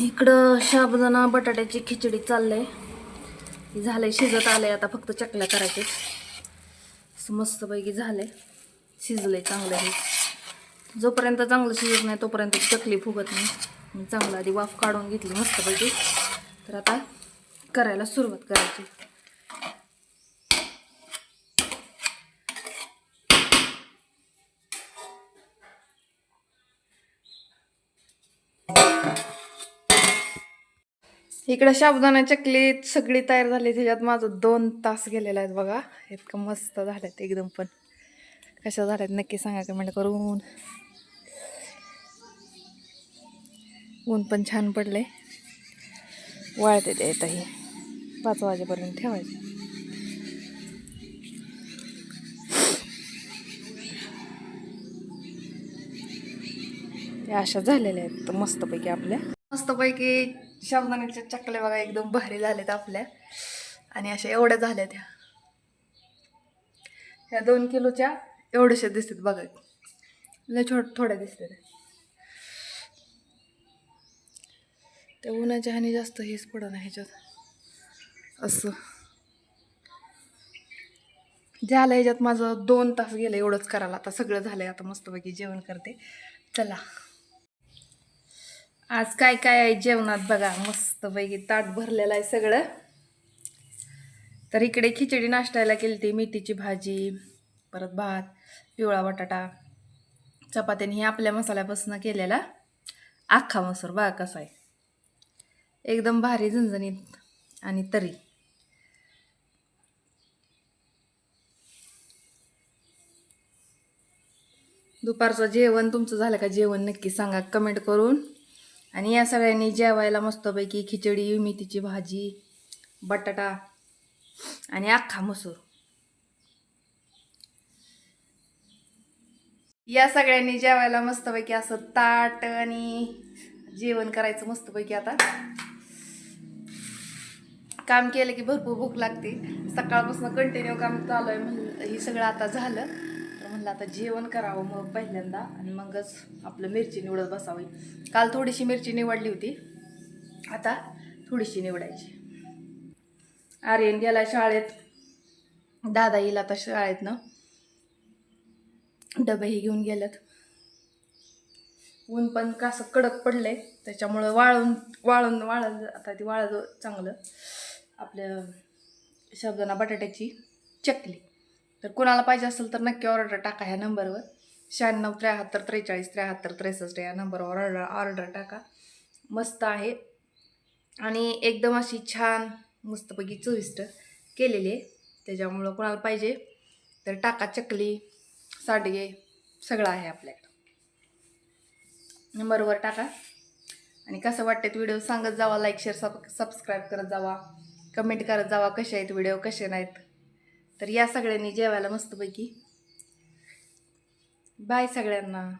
इकडं शाबदाना बटाट्याची खिचडी चाललंय. झालं झालंय शिजत आलंय आता फक्त चकल्या करायचे असं मस्तपैकी झालंय. शिजलंय चांगलं हे. जोपर्यंत चांगलं शिजत नाही तोपर्यंत चकली फुगत नाही. मी चांगलं आधी वाफ काढून घेतली मस्तपैकी. तर आता करायला सुरुवात करायची. इकडं साबुदाणा चकली सगळी तयार झाली. त्याच्यात माझं दोन तास गेलेला आहेत बघा. इतकं मस्त झाल्यात एकदम पण. कशा झाल्यात नक्की सांगा कमेंट करून. ऊन पण छान पडले वाळते ते येतही पाच वाजेपर्यंत ठेवायचे. अशा झालेल्या आहेत. तर मस्तपैकी आपल्या. मस्तपैकी साबुदाण्याच्या चकल्या बघा एकदम भारी झाल्यात आपल्या. आणि अशा एवढ्या झाल्या त्या. ह्या दोन किलोच्या एवढ्याशा दिसतात बघा. लय छोट थोड्या दिसतात. त्या उन्हाच्या हानी जास्त हेच पडत नाही ह्याच्यात. असं. झालं ह्याच्यात माझं दोन तास गेलं एवढंच करायला. आता सगळं झालं आता मस्तपैकी जेवण करते. चला. आज काय काय आहे जेवणात बघा मस्तपैकी ताट भरलेलं आहे सगळं. तर इकडे खिचडी नाश्त्याला केली ती मेथीची भाजी परत भात पिवळा बटाटा चपात्याने ही आपल्या मसाल्यापासून केलेला अख्खा मसूर. बघा कसा आहे. एकदम भारी झणझणीत आणि तरी. दुपारचं जेवण तुमचं झालं का? जेवण नक्की सांगा. कमेंट करून. आणि या सगळ्यांनी जेवायला मस्तपैकी खिचडी मेथीची भाजी बटाटा आणि अख्खा मसूर. या सगळ्यांनी जेवायला मस्तपैकी असं ताट आणि जेवण करायचं मस्तपैकी आता. काम केलं की भरपूर भूक लागते. सकाळपासून कंटिन्यू काम चालू आहे म्हणलं हे सगळं आता झालं. म्हणलं आता जेवण करावं मग पहिल्यांदा आणि मगच आपलं मिरची निवडत बसावी. काल थोडीशी मिरची निवडली होती. आता थोडीशी निवडायची. आर्यन गेला शाळेत. दादा येईल आता शाळेतनं. डबेही घेऊन गेलेत. ऊन पण कसं कडक पडलंय. त्याच्यामुळं वाळून वाळून वाळलं. आता ती वाळलं चांगलं. आपल्या शब्दांना बटाट्याची चकली. तर कोणाला पाहिजे असेल तर नक्की ऑर्डर टाका ह्या नंबरवर शहाण्णव त्र्याहत्तर त्रेचाळीस त्र्याहत्तर त्रेसष्ट या नंबरवर ऑर्डर ऑर्डर टाका. मस्त आहे. आणि एकदम अशी छान मस्तपैकी चविष्ट केलेली आहे. त्याच्यामुळं कोणाला पाहिजे तर टाका चकली साडगे सगळं आहे आपल्याकडं. नंबरवर टाका. आणि कसं वाटतं व्हिडिओ सांगत जावा लाईक शेअर सब सबस्क्राईब करत जावा. कमेंट करत जावा कसे आहेत व्हिडिओ कसे नाहीत. तर या सगळ्यांनी जेवायला मस्तपैकी. बाय सगळ्यांना.